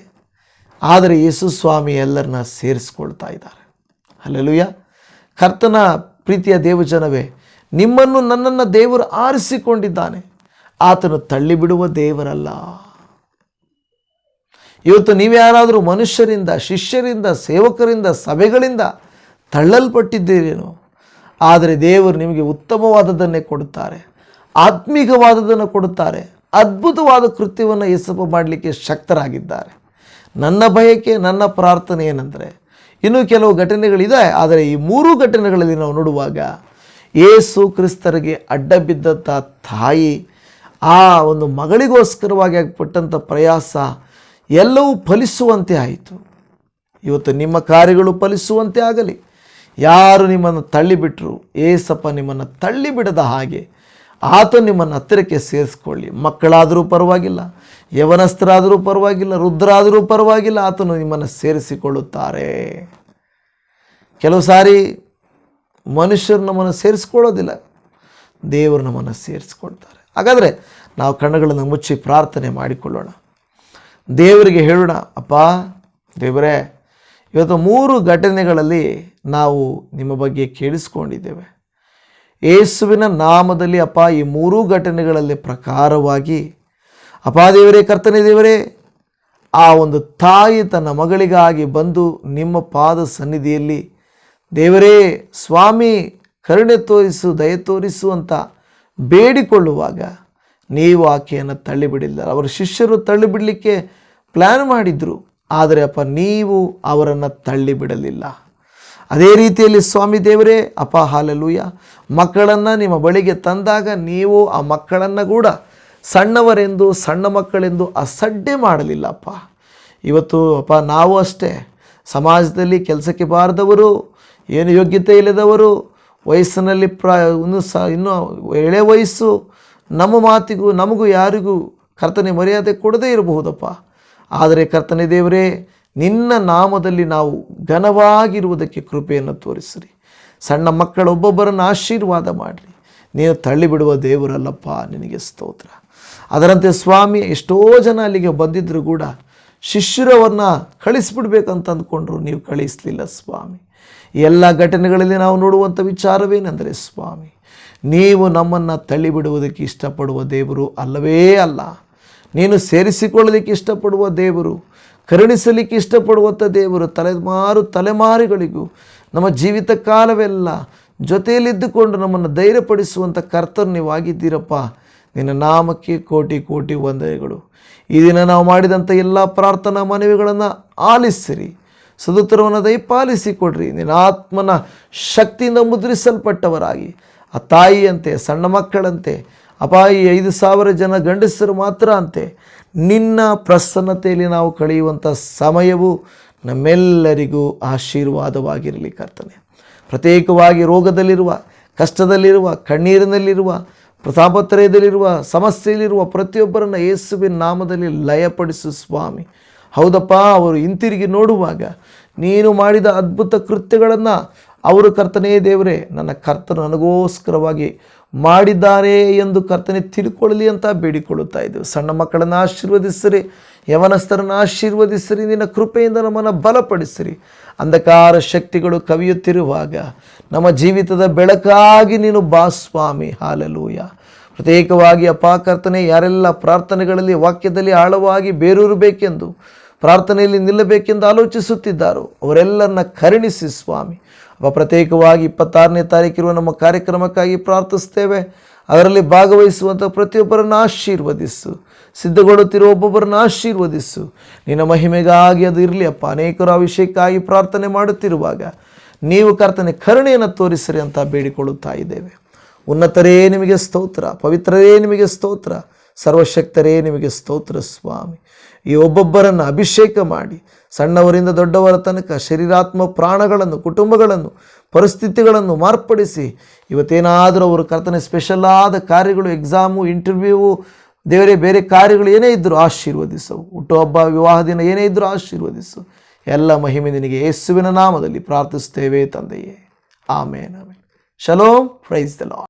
ಆದರೆ ಯೇಸು ಸ್ವಾಮಿ ಎಲ್ಲರನ್ನ ಸೇರಿಸ್ಕೊಳ್ತಾ ಇದ್ದಾರೆ. ಅಲ್ಲೆಲುಯ್ಯ ಕರ್ತನ ಪ್ರೀತಿಯ ದೇವಜನವೇ, ನಿಮ್ಮನ್ನು ನನ್ನನ್ನು ದೇವರು ಆರಿಸಿಕೊಂಡಿದ್ದಾನೆ. ಆತನು ತಳ್ಳಿಬಿಡುವ ದೇವರಲ್ಲ. ಇವತ್ತು ನೀವ್ಯಾರಾದರೂ ಮನುಷ್ಯರಿಂದ, ಶಿಷ್ಯರಿಂದ, ಸೇವಕರಿಂದ, ಸಭೆಗಳಿಂದ ತಳ್ಳಲ್ಪಟ್ಟಿದ್ದೀರೇನೋ ಆದರೆ ದೇವರು ನಿಮಗೆ ಉತ್ತಮವಾದದ್ದನ್ನೇ ಕೊಡುತ್ತಾರೆ, ಆತ್ಮೀಕವಾದದ್ದನ್ನು ಕೊಡುತ್ತಾರೆ, ಅದ್ಭುತವಾದ ಕೃತ್ಯವನ್ನು ಎಸಪ ಮಾಡಲಿಕ್ಕೆ ಶಕ್ತರಾಗಿದ್ದಾರೆ. ನನ್ನ ಬಯಕೆ, ನನ್ನ ಪ್ರಾರ್ಥನೆ ಏನಂದರೆ, ಇನ್ನೂ ಕೆಲವು ಘಟನೆಗಳಿದೆ, ಆದರೆ ಈ ಮೂರು ಘಟನೆಗಳಲ್ಲಿ ನಾವು ನೋಡುವಾಗ ಏಸು ಕ್ರಿಸ್ತರಿಗೆ ಅಡ್ಡ ಬಿದ್ದಂಥ ತಾಯಿ, ಆ ಒಂದು ಮಗಳಿಗೋಸ್ಕರವಾಗಿ ಪಟ್ಟಂಥ ಪ್ರಯಾಸ ಎಲ್ಲವೂ ಫಲಿಸುವಂತೆ ಆಯಿತು. ಇವತ್ತು ನಿಮ್ಮ ಕಾರ್ಯಗಳು ಫಲಿಸುವಂತೆ ಆಗಲಿ ಯಾರು ನಿಮ್ಮನ್ನು ತಳ್ಳಿಬಿಟ್ರು, ಏಸಪ್ಪ ನಿಮ್ಮನ್ನು ತಳ್ಳಿಬಿಡದ ಹಾಗೆ ಆತ ನಿಮ್ಮನ್ನು ಹತ್ತಿರಕ್ಕೆ ಸೇರಿಸ್ಕೊಳ್ಳಿ. ಮಕ್ಕಳಾದರೂ ಪರವಾಗಿಲ್ಲ, ಯವನಸ್ಥರಾದರೂ ಪರವಾಗಿಲ್ಲ ರುದ್ರಾದರೂ ಪರವಾಗಿಲ್ಲ, ಆತನು ನಿಮ್ಮನ್ನು ಸೇರಿಸಿಕೊಳ್ಳುತ್ತಾರೆ. ಕೆಲವು ಸಾರಿ ಮನುಷ್ಯರು ನಮ್ಮನ್ನು ಸೇರಿಸ್ಕೊಳ್ಳೋದಿಲ್ಲ, ದೇವರು ನಮ್ಮನ್ನು ಸೇರಿಸ್ಕೊಳ್ತಾರೆ. ಹಾಗಾದರೆ ನಾವು ಕಣ್ಣುಗಳನ್ನು ಮುಚ್ಚಿ ಪ್ರಾರ್ಥನೆ ಮಾಡಿಕೊಳ್ಳೋಣ. ದೇವರಿಗೆ ಹೇಳೋಣ, ಅಪ್ಪ, ದೇವರೇ ಇವತ್ತು ಮೂರು ಘಟನೆಗಳಲ್ಲಿ ನಾವು ನಿಮ್ಮ ಬಗ್ಗೆ ಕೇಳಿಸ್ಕೊಂಡಿದ್ದೇವೆ. ಯೇಸುವಿನ ನಾಮದಲ್ಲಿ ಅಪ್ಪ, ಈ ಮೂರೂ ಘಟನೆಗಳಲ್ಲಿ ಪ್ರಕಾರವಾಗಿ, ಅಪ್ಪ ದೇವರೇ, ಕರ್ತನೆ ದೇವರೇ, ಆ ಒಂದು ತಾಯಿ ತನ್ನ ಮಗಳಿಗಾಗಿ ಬಂದು ನಿಮ್ಮ ಪಾದ ಸನ್ನಿಧಿಯಲ್ಲಿ, ದೇವರೇ, ಸ್ವಾಮಿ, ಕರುಣೆ ತೋರಿಸು, ದಯ ತೋರಿಸು ಅಂತ ಬೇಡಿಕೊಳ್ಳುವಾಗ ನೀವು ಆಕೆಯನ್ನು ತಳ್ಳಿಬಿಡಿಲ್ಲ. ಅವರ ಶಿಷ್ಯರು ತಳ್ಳಿಬಿಡಲಿಕ್ಕೆ ಪ್ಲ್ಯಾನ್ ಮಾಡಿದ್ರು. ಆದರೆ ಅಪ್ಪ, ನೀವು ಅವರನ್ನು ತಳ್ಳಿ ಬಿಡಲಿಲ್ಲ ಅದೇ ರೀತಿಯಲ್ಲಿ ಸ್ವಾಮಿ ದೇವರೇ, ಅಪ್ಪ, ಹಾಲಲೂಯ, ಮಕ್ಕಳನ್ನು ನಿಮ್ಮ ಬಳಿಗೆ ತಂದಾಗ ನೀವು ಆ ಮಕ್ಕಳನ್ನು ಕೂಡ ಸಣ್ಣವರೆಂದು, ಸಣ್ಣ ಮಕ್ಕಳೆಂದು ಅಸಡ್ಡೆ ಮಾಡಲಿಲ್ಲಪ್ಪ ಇವತ್ತು ಅಪ್ಪ, ನಾವು ಅಷ್ಟೇ. ಸಮಾಜದಲ್ಲಿ ಕೆಲಸಕ್ಕೆ ಬಾರದವರು, ಏನು ಯೋಗ್ಯತೆ ಇಲ್ಲದವರು, ವಯಸ್ಸಿನಲ್ಲಿ ಪ್ರ ಇನ್ನು ಸ, ಇನ್ನೂ ಎಳೆ ವಯಸ್ಸು, ನಮ್ಮ ಮಾತಿಗೂ, ನಮಗೂ ಯಾರಿಗೂ ಕರ್ತನೆ ಮರ್ಯಾದೆ ಕೊಡದೇ ಇರಬಹುದಪ್ಪ. ಆದರೆ ಕರ್ತನೆ ದೇವರೇ, ನಿನ್ನ ನಾಮದಲ್ಲಿ ನಾವು ಘನವಾಗಿರುವುದಕ್ಕೆ ಕೃಪೆಯನ್ನು ತೋರಿಸಿರಿ. ಸಣ್ಣ ಮಕ್ಕಳೊಬ್ಬೊಬ್ಬರನ್ನು ಆಶೀರ್ವಾದ ಮಾಡಿರಿ. ನೀನು ತಳ್ಳಿಬಿಡುವ ದೇವರಲ್ಲಪ್ಪ, ನಿನಗೆ ಸ್ತೋತ್ರ. ಅದರಂತೆ ಸ್ವಾಮಿ, ಎಷ್ಟೋ ಜನ ಅಲ್ಲಿಗೆ ಬಂದಿದ್ದರೂ ಕೂಡ ಶಿಷ್ಯರವನ್ನು ಕಳಿಸ್ಬಿಡ್ಬೇಕಂತ ಅಂದ್ಕೊಂಡ್ರು. ನೀವು ಕಳಿಸಲಿಲ್ಲ ಸ್ವಾಮಿ. ಎಲ್ಲ ಘಟನೆಗಳಲ್ಲಿ ನಾವು ನೋಡುವಂಥ ವಿಚಾರವೇನೆಂದರೆ ಸ್ವಾಮಿ, ನೀವು ನಮ್ಮನ್ನು ತಳ್ಳಿಬಿಡುವುದಕ್ಕೆ ಇಷ್ಟಪಡುವ ದೇವರು ಅಲ್ಲವೇ ಅಲ್ಲ. ನೀನು ಸೇರಿಸಿಕೊಳ್ಳಲಿಕ್ಕೆ ಇಷ್ಟಪಡುವ ದೇವರು, ಕರುಣಿಸಲಿಕ್ಕೆ ಇಷ್ಟಪಡುವಂಥ ದೇವರು, ತಲೆಮಾರು ತಲೆಮಾರುಗಳಿಗೂ ನಮ್ಮ ಜೀವಿತ ಕಾಲವೆಲ್ಲ ಜೊತೆಯಲ್ಲಿದ್ದುಕೊಂಡು ನಮ್ಮನ್ನು ಧೈರ್ಯಪಡಿಸುವಂಥ ಕರ್ತರು ನೀವಾಗಿದ್ದೀರಪ್ಪ. ನಿನ್ನ ನಾಮಕ್ಕೆ ಕೋಟಿ ಕೋಟಿ ವಂದನೆಗಳು. ಈ ದಿನ ನಾವು ಮಾಡಿದಂಥ ಎಲ್ಲ ಪ್ರಾರ್ಥನಾ ಮನವಿಗಳನ್ನು ಆಲಿಸಿರಿ. ಸದುತ್ತರವನ್ನು ದಯಪಾಲಿಸಿಕೊಡ್ರಿ. ನಿನ್ನ ಆತ್ಮನ ಶಕ್ತಿಯಿಂದ ಮುದ್ರಿಸಲ್ಪಟ್ಟವರಾಗಿ. ಆ ತಾಯಿಯಂತೆ, ಸಣ್ಣ ಮಕ್ಕಳಂತೆ ಅಪಾಯಿ ಐದು ಸಾವಿರ ಜನ ಗಂಡಸರು ಮಾತ್ರ ಅಂತೆ. ನಿನ್ನ ಪ್ರಸನ್ನತೆಯಲ್ಲಿ ನಾವು ಕಳೆಯುವಂಥ ಸಮಯವು ನಮ್ಮೆಲ್ಲರಿಗೂ ಆಶೀರ್ವಾದವಾಗಿರಲಿ ಕರ್ತನೆ. ಪ್ರತ್ಯೇಕವಾಗಿ ರೋಗದಲ್ಲಿರುವ, ಕಷ್ಟದಲ್ಲಿರುವ, ಕಣ್ಣೀರಿನಲ್ಲಿರುವ, ಪ್ರತಾಪತ್ರಯದಲ್ಲಿರುವ, ಸಮಸ್ಯೆಯಲ್ಲಿರುವ ಪ್ರತಿಯೊಬ್ಬರನ್ನು ಯೇಸುವಿನ ನಾಮದಲ್ಲಿ ಲಯಪಡಿಸು ಸ್ವಾಮಿ. ಹೌದಪ್ಪ, ಅವರು ಹಿಂತಿರುಗಿ ನೋಡುವಾಗ ನೀನು ಮಾಡಿದ ಅದ್ಭುತ ಕೃತ್ಯಗಳನ್ನು ಅವರು ಕರ್ತನೇ ದೇವರೇ, ನನ್ನ ಕರ್ತನ ನನಗೋಸ್ಕರವಾಗಿ ಮಾಡಿದ್ದಾರೆ ಎಂದು ಕರ್ತನೆ ತಿಳ್ಕೊಳ್ಳಲಿ ಅಂತ ಬೇಡಿಕೊಳ್ಳುತ್ತಾ ಇದ್ದೇವೆ. ಸಣ್ಣ ಮಕ್ಕಳನ್ನು ಆಶೀರ್ವದಿಸಿರಿ, ಯವನಸ್ಥರನ್ನು ಆಶೀರ್ವದಿಸಿರಿ, ನಿನ್ನ ಕೃಪೆಯಿಂದ ನಮ್ಮನ್ನು ಬಲಪಡಿಸಿರಿ. ಅಂಧಕಾರ ಶಕ್ತಿಗಳು ಕವಿಯುತ್ತಿರುವಾಗ ನಮ್ಮ ಜೀವಿತದ ಬೆಳಕಾಗಿ ನೀನು ಬಾ ಸ್ವಾಮಿ. ಹಾಲಲೂಯ. ಪ್ರತ್ಯೇಕವಾಗಿ ಅಪಾಕರ್ತನೆ ಯಾರೆಲ್ಲ ಪ್ರಾರ್ಥನೆಗಳಲ್ಲಿ, ವಾಕ್ಯದಲ್ಲಿ ಆಳವಾಗಿ ಬೇರೂರಬೇಕೆಂದು, ಪ್ರಾರ್ಥನೆಯಲ್ಲಿ ನಿಲ್ಲಬೇಕೆಂದು ಆಲೋಚಿಸುತ್ತಿದ್ದಾರೋ, ಅವರೆಲ್ಲರನ್ನ ಕರುಣಿಸಿ ಸ್ವಾಮಿ. ಅವ ಪ್ರತ್ಯೇಕವಾಗಿ ಇಪ್ಪತ್ತಾರನೇ ತಾರೀಕಿರುವ ನಮ್ಮ ಕಾರ್ಯಕ್ರಮಕ್ಕಾಗಿ ಪ್ರಾರ್ಥಿಸ್ತೇವೆ ಅದರಲ್ಲಿ ಭಾಗವಹಿಸುವಂಥ ಪ್ರತಿಯೊಬ್ಬರನ್ನು ಆಶೀರ್ವದಿಸು. ಸಿದ್ಧಗೊಳ್ಳುತ್ತಿರುವ ಒಬ್ಬೊಬ್ಬರನ್ನು ಆಶೀರ್ವದಿಸು. ನಿನ್ನ ಮಹಿಮೆಗಾಗಿ ಅದು ಇರಲಿ ಅಪ್ಪ. ಅನೇಕರು ಆ ವಿಷಯಕ್ಕಾಗಿ ಪ್ರಾರ್ಥನೆ ಮಾಡುತ್ತಿರುವಾಗ ನೀವು ಕರ್ತನೆ ಕರುಣೆಯನ್ನು ತೋರಿಸಿರಿ ಅಂತ ಬೇಡಿಕೊಳ್ಳುತ್ತಾ ಇದ್ದೇವೆ. ಉನ್ನತರೇ ನಿಮಗೆ ಸ್ತೋತ್ರ, ಪವಿತ್ರರೇ ನಿಮಗೆ ಸ್ತೋತ್ರ, ಸರ್ವಶಕ್ತರೇ ನಿಮಗೆ ಸ್ತೋತ್ರ ಸ್ವಾಮಿ. ಈ ಒಬ್ಬೊಬ್ಬರನ್ನು ಅಭಿಷೇಕ ಮಾಡಿ, ಸಣ್ಣವರಿಂದ ದೊಡ್ಡವರ ತನಕ ಶರೀರಾತ್ಮ ಪ್ರಾಣಗಳನ್ನು, ಕುಟುಂಬಗಳನ್ನು, ಪರಿಸ್ಥಿತಿಗಳನ್ನು ಮಾರ್ಪಡಿಸಿ, ಇವತ್ತೇನಾದರೂ ಅವರು ಕರ್ತನೆ ಸ್ಪೆಷಲಾದ ಕಾರ್ಯಗಳು ಎಕ್ಸಾಮು ಇಂಟರ್ವ್ಯೂವು ದೇವರೇ ಬೇರೆ ಕಾರ್ಯಗಳು ಏನೇ ಇದ್ದರೂ ಆಶೀರ್ವದಿಸು. ಹುಟ್ಟುಹಬ್ಬ ವಿವಾಹ ದಿನ ಏನೇ ಇದ್ದರೂ ಆಶೀರ್ವದಿಸು. ಎಲ್ಲ ಮಹಿಮೆ ನಿನಗೆ ಯೇಸುವಿನ ನಾಮದಲ್ಲಿ ಪ್ರಾರ್ಥಿಸ್ತೇವೆ ತಂದೆಯೇ. Amen amen. Shalom praise the lord